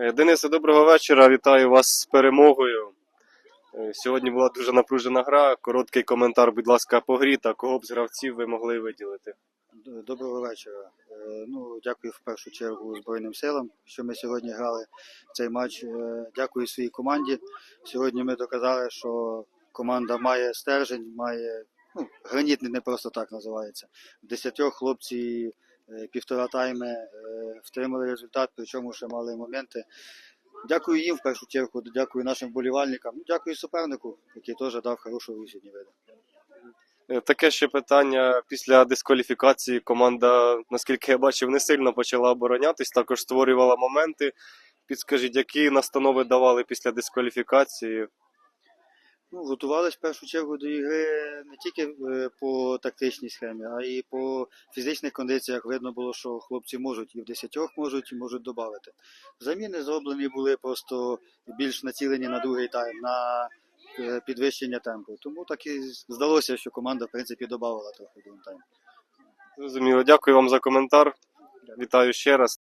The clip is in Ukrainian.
Е, Денисе, доброго вечора. Вітаю вас з перемогою. Е, Сьогодні була дуже напружена гра. Короткий коментар, будь ласка, по грі та кого б з гравців ви могли виділити. Доброго вечора. Е, Ну, дякую в першу чергу Збройним силам, що ми сьогодні грали цей матч. Дякую своїй команді. Сьогодні ми доказали, що команда має стержень, має ну, гранітний не просто так називається. В десятьох хлопці півтора тайми втримали результат, причому ще мали моменти. Дякую їм в першу чергу, дякую нашим вболівальникам, ну, дякую супернику, який теж дав хорошу сьогодні виду. Е, Таке ще питання. Після дискваліфікації команда, наскільки я бачив, не сильно почала оборонятись, також створювала моменти. Підскажіть, які настанови давали після дискваліфікації? Ну, готувались в першу чергу до ігри не тільки е, по тактичній схемі, а й по фізичних кондиціях. Видно було, що хлопці можуть і в десятьох можуть, і можуть додати. Заміни зроблені були просто більш націлені на другий тайм, на е, підвищення темпу. Тому так і здалося, що команда, в принципі, додавала трохи в тайм. Зрозуміло, дякую вам за коментар. Вітаю ще раз.